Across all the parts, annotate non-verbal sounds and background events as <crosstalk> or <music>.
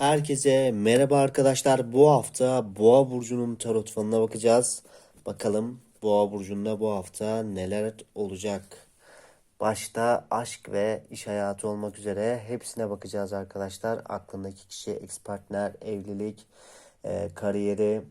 Herkese merhaba arkadaşlar. Bu hafta Boğa burcunun tarot falına bakacağız. Bakalım Boğa burcunda bu hafta neler olacak? Başta aşk ve iş hayatı olmak üzere hepsine bakacağız arkadaşlar. Aklındaki kişi, ex partner, evlilik, e, kariyeri,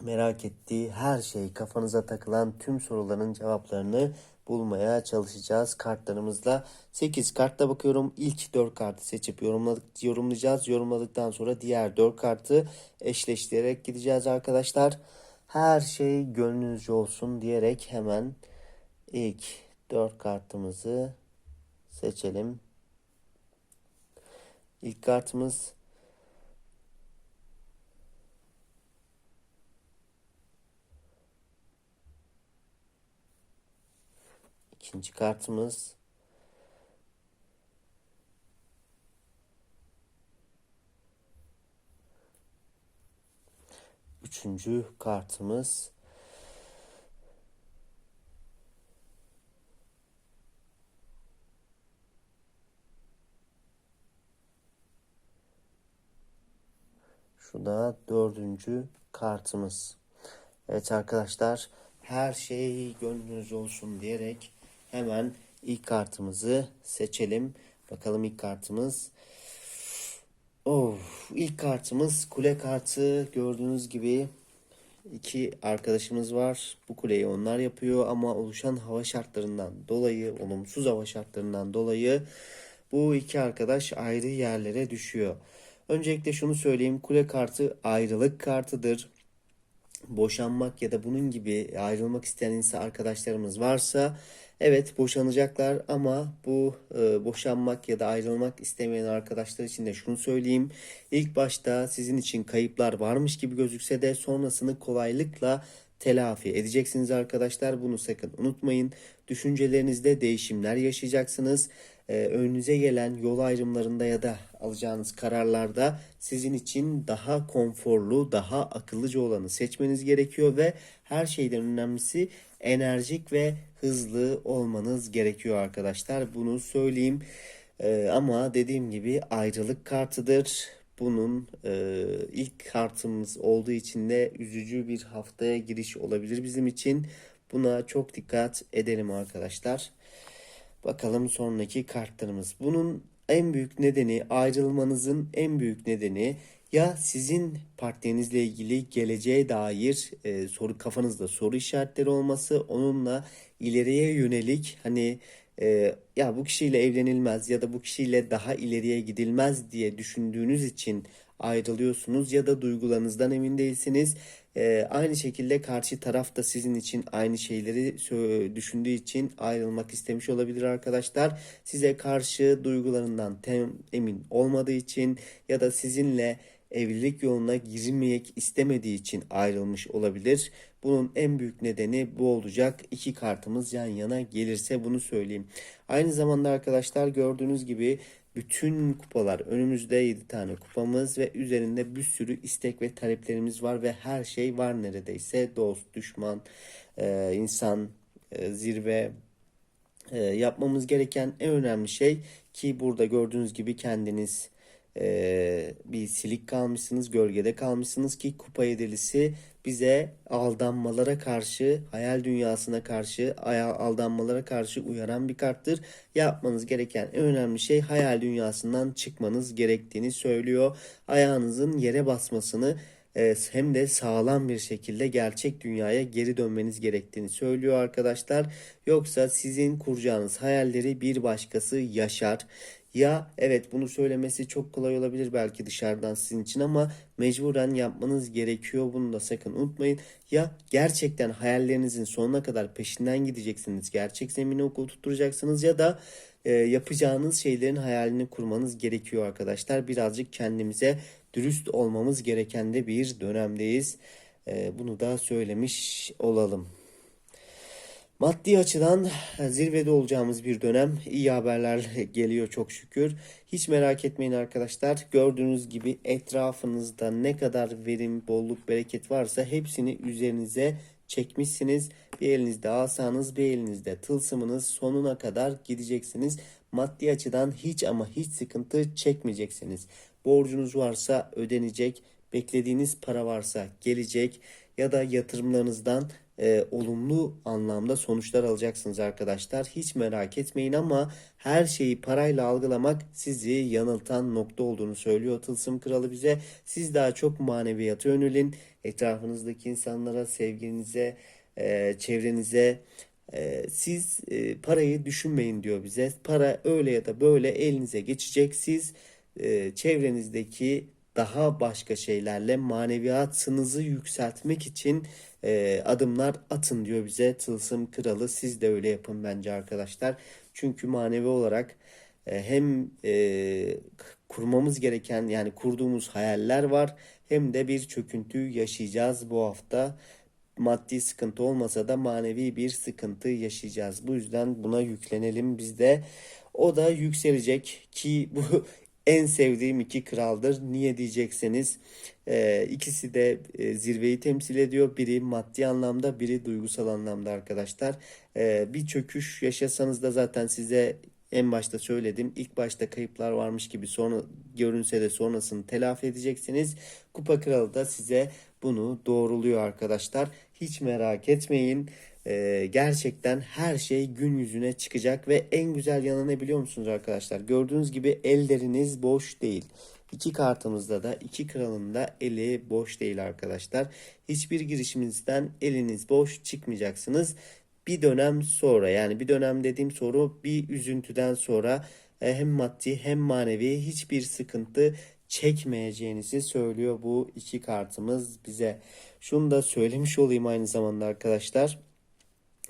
merak ettiği her şey, kafanıza takılan tüm soruların cevaplarını bulmaya çalışacağız kartlarımızla. 8 kartta bakıyorum. İlk 4 kartı seçip yorumladık, yorumlayacağız. Yorumladıktan sonra diğer 4 kartı eşleştirerek gideceğiz arkadaşlar. Her şey gönlünüzce olsun diyerek hemen ilk 4 kartımızı seçelim. İlk kartımız İkinci kartımız Üçüncü kartımız Şu da dördüncü kartımız. Evet arkadaşlar her şey gönlünüz olsun diyerek hemen ilk kartımızı seçelim. Bakalım ilk kartımız. Of, ilk kartımız kule kartı. Gördüğünüz gibi iki arkadaşımız var. Bu kuleyi onlar yapıyor ama oluşan hava şartlarından dolayı, olumsuz hava şartlarından dolayı bu iki arkadaş ayrı yerlere düşüyor. Öncelikle şunu söyleyeyim. Kule kartı ayrılık kartıdır boşanmak ya da bunun gibi ayrılmak isteyen insan arkadaşlarımız varsa evet boşanacaklar ama bu e, boşanmak ya da ayrılmak istemeyen arkadaşlar için de şunu söyleyeyim. İlk başta sizin için kayıplar varmış gibi gözükse de sonrasını kolaylıkla telafi edeceksiniz arkadaşlar. Bunu sakın unutmayın. Düşüncelerinizde değişimler yaşayacaksınız. Ee, önünüze gelen yol ayrımlarında ya da alacağınız kararlarda sizin için daha konforlu, daha akıllıca olanı seçmeniz gerekiyor ve her şeyden önemlisi enerjik ve hızlı olmanız gerekiyor arkadaşlar. Bunu söyleyeyim. Ee, ama dediğim gibi ayrılık kartıdır. Bunun e, ilk kartımız olduğu için de üzücü bir haftaya giriş olabilir bizim için. Buna çok dikkat edelim arkadaşlar. Bakalım sonraki kartlarımız. Bunun en büyük nedeni ayrılmanızın en büyük nedeni ya sizin partnerinizle ilgili geleceğe dair e, soru kafanızda soru işaretleri olması, onunla ileriye yönelik hani e, ya bu kişiyle evlenilmez ya da bu kişiyle daha ileriye gidilmez diye düşündüğünüz için ayrılıyorsunuz ya da duygularınızdan emin değilsiniz. E, aynı şekilde karşı taraf da sizin için aynı şeyleri düşündüğü için ayrılmak istemiş olabilir arkadaşlar. Size karşı duygularından tem, emin olmadığı için ya da sizinle evlilik yoluna girmek istemediği için ayrılmış olabilir. Bunun en büyük nedeni bu olacak. İki kartımız yan yana gelirse bunu söyleyeyim. Aynı zamanda arkadaşlar gördüğünüz gibi bütün kupalar önümüzde 7 tane kupamız ve üzerinde bir sürü istek ve taleplerimiz var ve her şey var neredeyse. Dost, düşman, e, insan, e, zirve, e, yapmamız gereken en önemli şey ki burada gördüğünüz gibi kendiniz e, bir silik kalmışsınız, gölgede kalmışsınız ki kupa yedilisi bize aldanmalara karşı, hayal dünyasına karşı, aldanmalara karşı uyaran bir karttır. Yapmanız gereken en önemli şey hayal dünyasından çıkmanız gerektiğini söylüyor. Ayağınızın yere basmasını e, hem de sağlam bir şekilde gerçek dünyaya geri dönmeniz gerektiğini söylüyor arkadaşlar. Yoksa sizin kuracağınız hayalleri bir başkası yaşar. Ya evet bunu söylemesi çok kolay olabilir belki dışarıdan sizin için ama mecburen yapmanız gerekiyor. Bunu da sakın unutmayın. Ya gerçekten hayallerinizin sonuna kadar peşinden gideceksiniz. Gerçek zemine oturtacaksınız ya da e, yapacağınız şeylerin hayalini kurmanız gerekiyor arkadaşlar. Birazcık kendimize dürüst olmamız gereken de bir dönemdeyiz. E, bunu da söylemiş olalım. Maddi açıdan zirvede olacağımız bir dönem. İyi haberler <laughs> geliyor çok şükür. Hiç merak etmeyin arkadaşlar. Gördüğünüz gibi etrafınızda ne kadar verim, bolluk, bereket varsa hepsini üzerinize çekmişsiniz. Bir elinizde asanız, bir elinizde tılsımınız sonuna kadar gideceksiniz. maddi açıdan hiç ama hiç sıkıntı çekmeyeceksiniz. Borcunuz varsa ödenecek, beklediğiniz para varsa gelecek ya da yatırımlarınızdan e, olumlu anlamda sonuçlar alacaksınız arkadaşlar. Hiç merak etmeyin ama her şeyi parayla algılamak sizi yanıltan nokta olduğunu söylüyor Tılsım Kralı bize. Siz daha çok maneviyata yönelin. Etrafınızdaki insanlara, sevginize, e, çevrenize e, siz e, parayı düşünmeyin diyor bize. Para öyle ya da böyle elinize geçecek. Siz e, çevrenizdeki daha başka şeylerle maneviyatınızı yükseltmek için e, adımlar atın diyor bize Tılsım Kralı. Siz de öyle yapın bence arkadaşlar. Çünkü manevi olarak e, hem e, kurmamız gereken yani kurduğumuz hayaller var hem de bir çöküntü yaşayacağız bu hafta. Maddi sıkıntı olmasa da manevi bir sıkıntı yaşayacağız. Bu yüzden buna yüklenelim biz de. O da yükselecek ki bu en sevdiğim iki kraldır. Niye diyecekseniz e, ikisi de e, zirveyi temsil ediyor. Biri maddi anlamda, biri duygusal anlamda arkadaşlar. E, bir çöküş yaşasanız da zaten size en başta söyledim. İlk başta kayıplar varmış gibi sonra görünse de sonrasını telafi edeceksiniz. Kupa Kralı da size bunu doğruluyor arkadaşlar. Hiç merak etmeyin. Ee, gerçekten her şey gün yüzüne çıkacak ve en güzel yanı ne biliyor musunuz arkadaşlar? Gördüğünüz gibi elleriniz boş değil. İki kartımızda da iki kralın da eli boş değil arkadaşlar. Hiçbir girişiminizden eliniz boş çıkmayacaksınız. Bir dönem sonra yani bir dönem dediğim soru bir üzüntüden sonra e, hem maddi hem manevi hiçbir sıkıntı çekmeyeceğinizi söylüyor bu iki kartımız bize. Şunu da söylemiş olayım aynı zamanda arkadaşlar.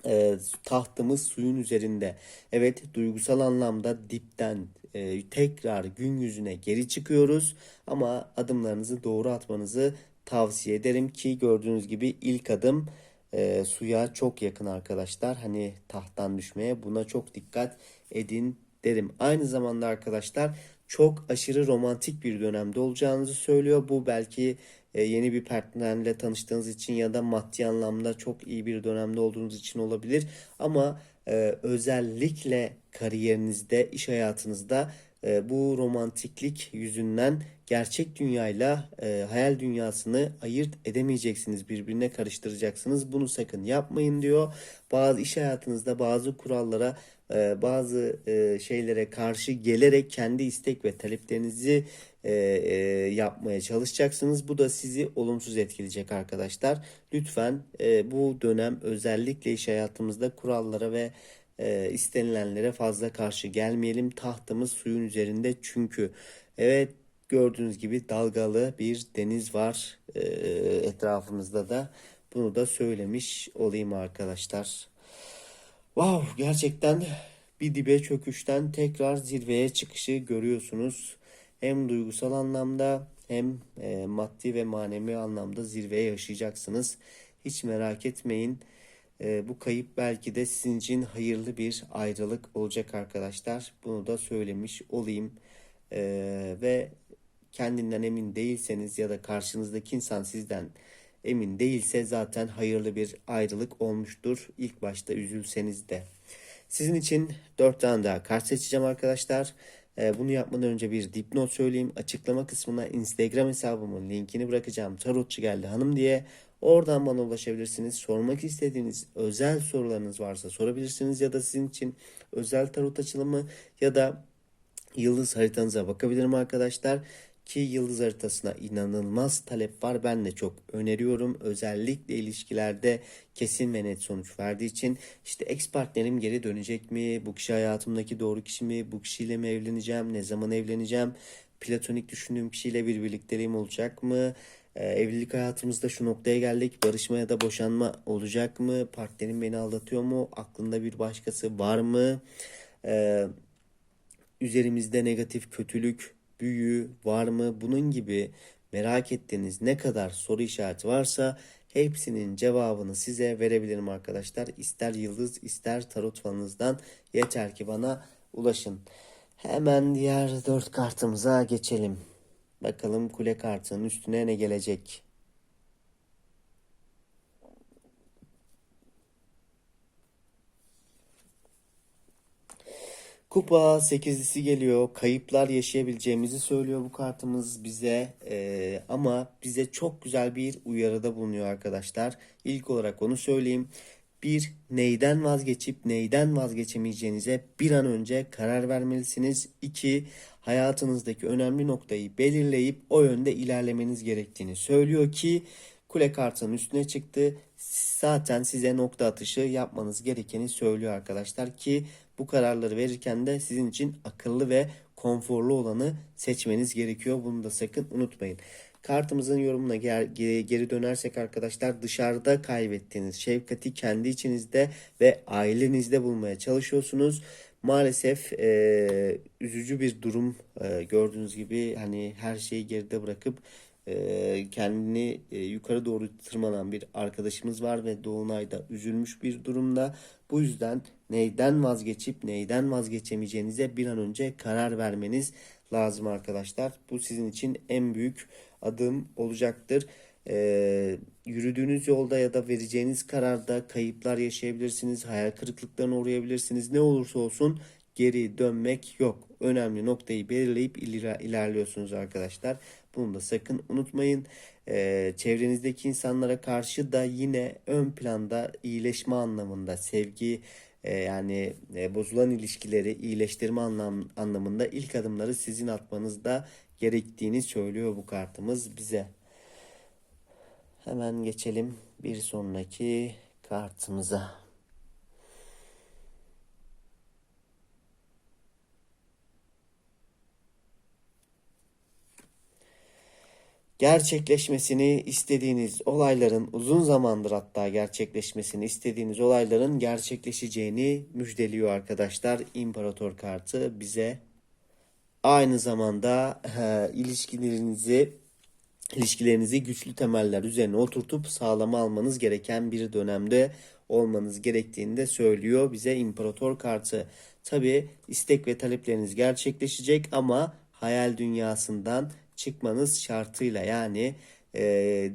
E, tahtımız suyun üzerinde. Evet duygusal anlamda dipten e, tekrar gün yüzüne geri çıkıyoruz. Ama adımlarınızı doğru atmanızı tavsiye ederim ki gördüğünüz gibi ilk adım e, suya çok yakın arkadaşlar. Hani tahttan düşmeye buna çok dikkat edin derim. Aynı zamanda arkadaşlar çok aşırı romantik bir dönemde olacağınızı söylüyor. Bu belki e, yeni bir partnerle tanıştığınız için ya da maddi anlamda çok iyi bir dönemde olduğunuz için olabilir. Ama e, özellikle kariyerinizde, iş hayatınızda e, bu romantiklik yüzünden gerçek dünyayla e, hayal dünyasını ayırt edemeyeceksiniz. Birbirine karıştıracaksınız. Bunu sakın yapmayın diyor. Bazı iş hayatınızda bazı kurallara e, bazı e, şeylere karşı gelerek kendi istek ve taleplerinizi e, e, yapmaya çalışacaksınız. Bu da sizi olumsuz etkileyecek arkadaşlar. Lütfen e, bu dönem özellikle iş hayatımızda kurallara ve e, istenilenlere fazla karşı gelmeyelim. Tahtımız suyun üzerinde çünkü. Evet gördüğünüz gibi dalgalı bir deniz var e, etrafımızda da. Bunu da söylemiş olayım arkadaşlar. Wow gerçekten bir dibe çöküşten tekrar zirveye çıkışı görüyorsunuz. Hem duygusal anlamda hem e, maddi ve manevi anlamda zirveye yaşayacaksınız. Hiç merak etmeyin. E, bu kayıp belki de sizin için hayırlı bir ayrılık olacak arkadaşlar. Bunu da söylemiş olayım. E, ve kendinden emin değilseniz ya da karşınızdaki insan sizden emin değilse zaten hayırlı bir ayrılık olmuştur. İlk başta üzülseniz de. Sizin için 4 tane daha kart seçeceğim arkadaşlar. Ee, bunu yapmadan önce bir dipnot söyleyeyim. Açıklama kısmına Instagram hesabımın linkini bırakacağım. Tarotçu geldi hanım diye. Oradan bana ulaşabilirsiniz. Sormak istediğiniz özel sorularınız varsa sorabilirsiniz. Ya da sizin için özel tarot açılımı ya da yıldız haritanıza bakabilirim arkadaşlar. Ki yıldız haritasına inanılmaz talep var. Ben de çok öneriyorum. Özellikle ilişkilerde kesin ve net sonuç verdiği için işte ex partnerim geri dönecek mi? Bu kişi hayatımdaki doğru kişi mi? Bu kişiyle mi evleneceğim? Ne zaman evleneceğim? Platonik düşündüğüm kişiyle bir birlikteliğim olacak mı? Ee, evlilik hayatımızda şu noktaya geldik. Barışma ya da boşanma olacak mı? Partnerim beni aldatıyor mu? Aklında bir başkası var mı? Ee, üzerimizde negatif kötülük büyü var mı? Bunun gibi merak ettiğiniz ne kadar soru işareti varsa hepsinin cevabını size verebilirim arkadaşlar. İster yıldız ister tarot falınızdan yeter ki bana ulaşın. Hemen diğer dört kartımıza geçelim. Bakalım kule kartının üstüne ne gelecek? Kupa sekizlisi geliyor. Kayıplar yaşayabileceğimizi söylüyor bu kartımız bize. Ee, ama bize çok güzel bir uyarıda bulunuyor arkadaşlar. İlk olarak onu söyleyeyim. Bir, neyden vazgeçip neyden vazgeçemeyeceğinize bir an önce karar vermelisiniz. İki, hayatınızdaki önemli noktayı belirleyip o yönde ilerlemeniz gerektiğini söylüyor ki kule kartının üstüne çıktı. Zaten size nokta atışı yapmanız gerekeni söylüyor arkadaşlar ki bu kararları verirken de sizin için akıllı ve konforlu olanı seçmeniz gerekiyor. Bunu da sakın unutmayın. Kartımızın yorumuna ger- geri dönersek arkadaşlar dışarıda kaybettiğiniz şefkati kendi içinizde ve ailenizde bulmaya çalışıyorsunuz. Maalesef e, üzücü bir durum e, gördüğünüz gibi hani her şeyi geride bırakıp e, kendini e, yukarı doğru tırmanan bir arkadaşımız var ve Dolunay'da üzülmüş bir durumda. Bu yüzden neyden vazgeçip neyden vazgeçemeyeceğinize bir an önce karar vermeniz lazım arkadaşlar. Bu sizin için en büyük adım olacaktır. Ee, yürüdüğünüz yolda ya da vereceğiniz kararda kayıplar yaşayabilirsiniz, hayal kırıklıklarına uğrayabilirsiniz. Ne olursa olsun geri dönmek yok. Önemli noktayı belirleyip iler- ilerliyorsunuz arkadaşlar. Bunu da sakın unutmayın. Ee, çevrenizdeki insanlara karşı da yine ön planda iyileşme anlamında sevgi e, yani e, bozulan ilişkileri iyileştirme anlam anlamında ilk adımları sizin atmanız da gerektiğini söylüyor bu kartımız bize. Hemen geçelim bir sonraki kartımıza. gerçekleşmesini istediğiniz olayların uzun zamandır hatta gerçekleşmesini istediğiniz olayların gerçekleşeceğini müjdeliyor arkadaşlar. İmparator kartı bize aynı zamanda e, ilişkilerinizi ilişkilerinizi güçlü temeller üzerine oturtup sağlama almanız gereken bir dönemde olmanız gerektiğini de söylüyor bize İmparator kartı. Tabi istek ve talepleriniz gerçekleşecek ama hayal dünyasından çıkmanız şartıyla yani e,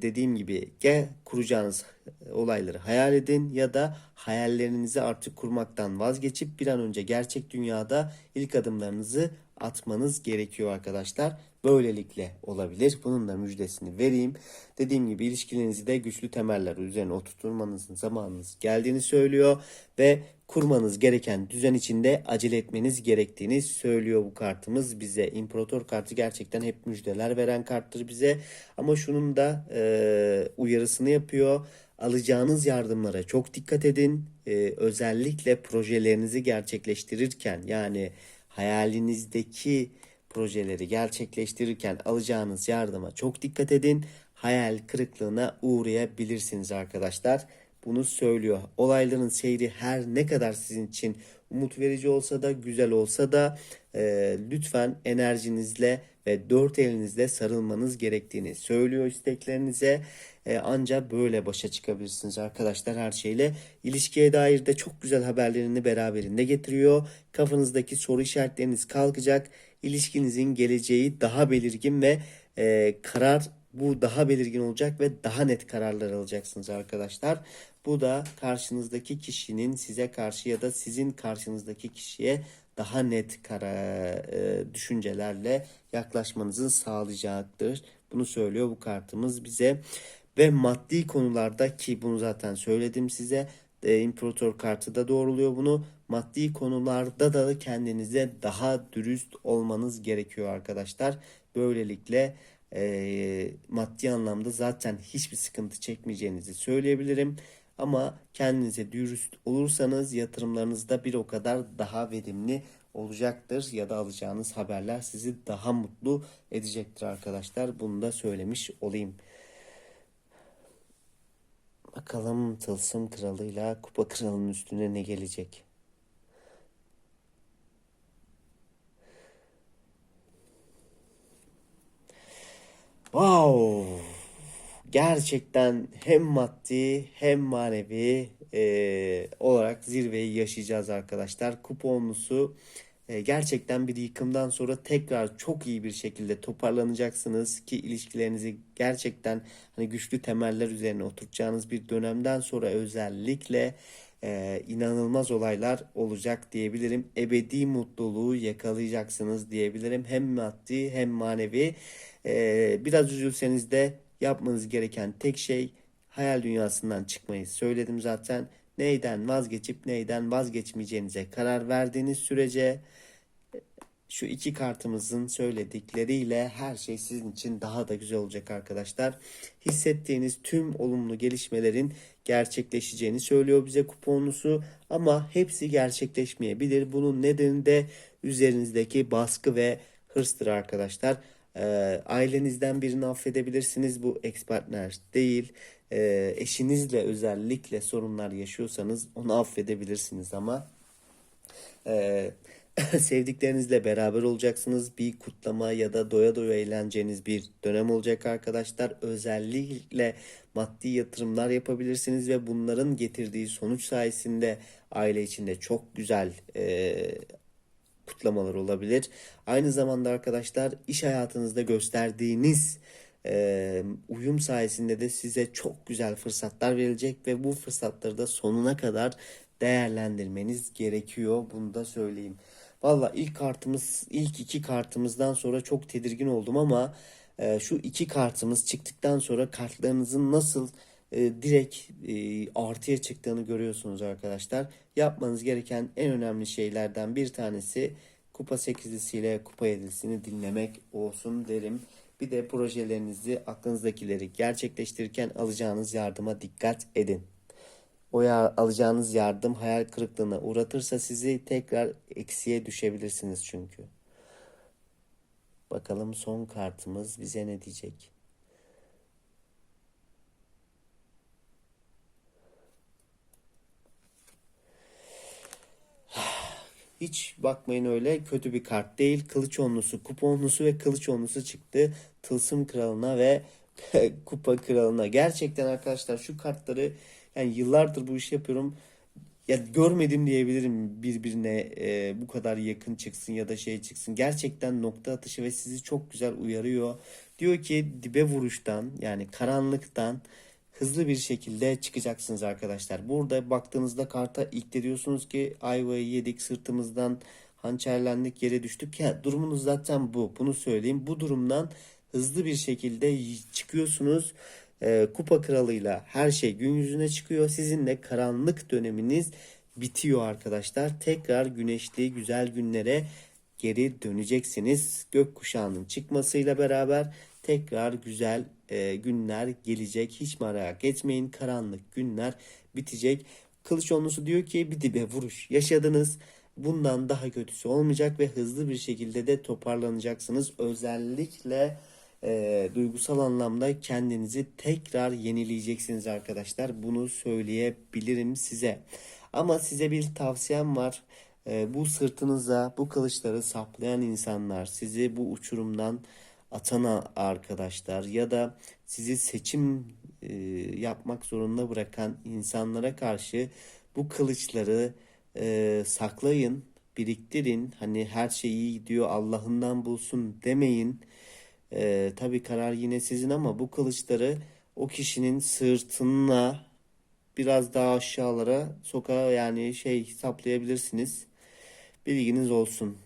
dediğim gibi ya kuracağınız olayları hayal edin ya da hayallerinizi artık kurmaktan vazgeçip bir an önce gerçek dünyada ilk adımlarınızı atmanız gerekiyor arkadaşlar. Böylelikle olabilir. Bunun da müjdesini vereyim. Dediğim gibi ilişkilerinizi de güçlü temeller üzerine oturtmanızın zamanınız geldiğini söylüyor ve kurmanız gereken düzen içinde acele etmeniz gerektiğini söylüyor bu kartımız bize. İmparator kartı gerçekten hep müjdeler veren karttır bize. Ama şunun da e, uyarısını yapıyor. Alacağınız yardımlara çok dikkat edin. E, özellikle projelerinizi gerçekleştirirken yani hayalinizdeki projeleri gerçekleştirirken alacağınız yardıma çok dikkat edin. Hayal kırıklığına uğrayabilirsiniz arkadaşlar. Bunu söylüyor. Olayların seyri her ne kadar sizin için umut verici olsa da güzel olsa da e, lütfen enerjinizle ve dört elinizle sarılmanız gerektiğini söylüyor isteklerinize. E, ancak böyle başa çıkabilirsiniz arkadaşlar her şeyle. İlişkiye dair de çok güzel haberlerini beraberinde getiriyor. Kafanızdaki soru işaretleriniz kalkacak. İlişkinizin geleceği daha belirgin ve e, karar bu daha belirgin olacak ve daha net kararlar alacaksınız arkadaşlar. Bu da karşınızdaki kişinin size karşı ya da sizin karşınızdaki kişiye daha net kara, e, düşüncelerle yaklaşmanızı sağlayacaktır. Bunu söylüyor bu kartımız bize. Ve maddi konularda ki bunu zaten söyledim size e, İmparator kartı da doğruluyor bunu. Maddi konularda da kendinize daha dürüst olmanız gerekiyor arkadaşlar. Böylelikle e, maddi anlamda zaten hiçbir sıkıntı çekmeyeceğinizi söyleyebilirim. Ama kendinize dürüst olursanız yatırımlarınızda bir o kadar daha verimli olacaktır ya da alacağınız haberler sizi daha mutlu edecektir arkadaşlar. Bunu da söylemiş olayım. Bakalım Tılsım Kralı'yla Kupa Kralı'nın üstüne ne gelecek? Wow! Gerçekten hem maddi hem manevi e, olarak zirveyi yaşayacağız arkadaşlar. Kuponlusu gerçekten bir yıkımdan sonra tekrar çok iyi bir şekilde toparlanacaksınız ki ilişkilerinizi gerçekten hani güçlü temeller üzerine oturtacağınız bir dönemden sonra özellikle e, inanılmaz olaylar olacak diyebilirim. Ebedi mutluluğu yakalayacaksınız diyebilirim. Hem maddi hem manevi. E, biraz üzülseniz de yapmanız gereken tek şey hayal dünyasından çıkmayı söyledim zaten. Neyden vazgeçip neyden vazgeçmeyeceğinize karar verdiğiniz sürece şu iki kartımızın söyledikleriyle her şey sizin için daha da güzel olacak arkadaşlar. Hissettiğiniz tüm olumlu gelişmelerin gerçekleşeceğini söylüyor bize kuponlusu ama hepsi gerçekleşmeyebilir. Bunun nedeni de üzerinizdeki baskı ve hırstır arkadaşlar. Ee, ailenizden birini affedebilirsiniz. Bu ex partner değil. Ee, eşinizle özellikle sorunlar yaşıyorsanız onu affedebilirsiniz ama ee, <laughs> sevdiklerinizle beraber olacaksınız. Bir kutlama ya da doya doya eğleneceğiniz bir dönem olacak arkadaşlar. Özellikle maddi yatırımlar yapabilirsiniz ve bunların getirdiği sonuç sayesinde aile içinde çok güzel e, kutlamalar olabilir. Aynı zamanda arkadaşlar iş hayatınızda gösterdiğiniz e, uyum sayesinde de size çok güzel fırsatlar verilecek ve bu fırsatları da sonuna kadar değerlendirmeniz gerekiyor. Bunu da söyleyeyim. Valla ilk kartımız, ilk iki kartımızdan sonra çok tedirgin oldum ama e, şu iki kartımız çıktıktan sonra kartlarınızın nasıl e, direkt e, artıya çıktığını görüyorsunuz arkadaşlar. Yapmanız gereken en önemli şeylerden bir tanesi kupa sekizlisiyle kupa yedilisini dinlemek olsun derim. Bir de projelerinizi aklınızdakileri gerçekleştirirken alacağınız yardıma dikkat edin. O ya alacağınız yardım hayal kırıklığına uğratırsa sizi tekrar eksiye düşebilirsiniz çünkü. Bakalım son kartımız bize ne diyecek? Hiç bakmayın öyle kötü bir kart değil. Kılıç onlusu, kupa onlusu ve kılıç onlusu çıktı. Tılsım kralına ve <laughs> kupa kralına. Gerçekten arkadaşlar şu kartları yani yıllardır bu işi yapıyorum. Ya görmedim diyebilirim birbirine e, bu kadar yakın çıksın ya da şey çıksın. Gerçekten nokta atışı ve sizi çok güzel uyarıyor. Diyor ki dibe vuruştan yani karanlıktan hızlı bir şekilde çıkacaksınız arkadaşlar. Burada baktığınızda karta ilk de diyorsunuz ki ayvayı yedik sırtımızdan hançerlendik yere düştük. Ya durumunuz zaten bu. Bunu söyleyeyim. Bu durumdan hızlı bir şekilde çıkıyorsunuz. Ee, kupa kralıyla her şey gün yüzüne çıkıyor. Sizin de karanlık döneminiz bitiyor arkadaşlar. Tekrar güneşli güzel günlere geri döneceksiniz. Gökkuşağının çıkmasıyla beraber tekrar güzel e, günler gelecek. Hiç merak etmeyin. Karanlık günler bitecek. Kılıç onlusu diyor ki bir dibe vuruş yaşadınız. Bundan daha kötüsü olmayacak ve hızlı bir şekilde de toparlanacaksınız. Özellikle e, duygusal anlamda kendinizi tekrar yenileyeceksiniz arkadaşlar. Bunu söyleyebilirim size. Ama size bir tavsiyem var. E, bu sırtınıza bu kılıçları saplayan insanlar, sizi bu uçurumdan atan arkadaşlar ya da sizi seçim e, yapmak zorunda bırakan insanlara karşı bu kılıçları e, saklayın, biriktirin. Hani her şey iyi gidiyor Allah'ından bulsun demeyin. E, tabii karar yine sizin ama bu kılıçları o kişinin sırtına biraz daha aşağılara sokağa yani şey saplayabilirsiniz. Bilginiz olsun.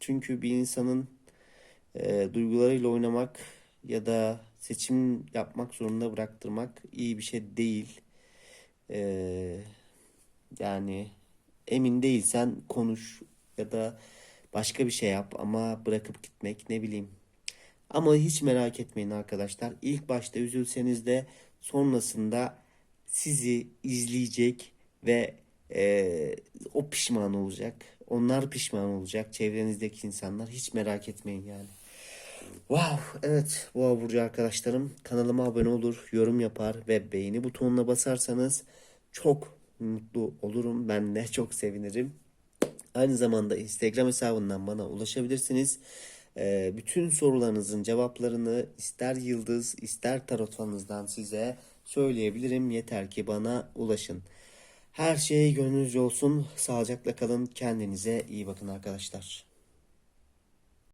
Çünkü bir insanın e, duygularıyla oynamak ya da seçim yapmak zorunda bıraktırmak iyi bir şey değil. E, yani emin değilsen konuş ya da başka bir şey yap ama bırakıp gitmek ne bileyim. Ama hiç merak etmeyin arkadaşlar. İlk başta üzülseniz de sonrasında sizi izleyecek ve e, o pişman olacak. Onlar pişman olacak. Çevrenizdeki insanlar hiç merak etmeyin yani. Wow, evet Boğa Burcu arkadaşlarım kanalıma abone olur, yorum yapar ve beğeni butonuna basarsanız çok mutlu olurum. Ben de çok sevinirim. Aynı zamanda Instagram hesabından bana ulaşabilirsiniz. Ee, bütün sorularınızın cevaplarını ister yıldız ister tarot falınızdan size söyleyebilirim. Yeter ki bana ulaşın. Her şey gönlünüzce olsun. Sağlıcakla kalın. Kendinize iyi bakın arkadaşlar.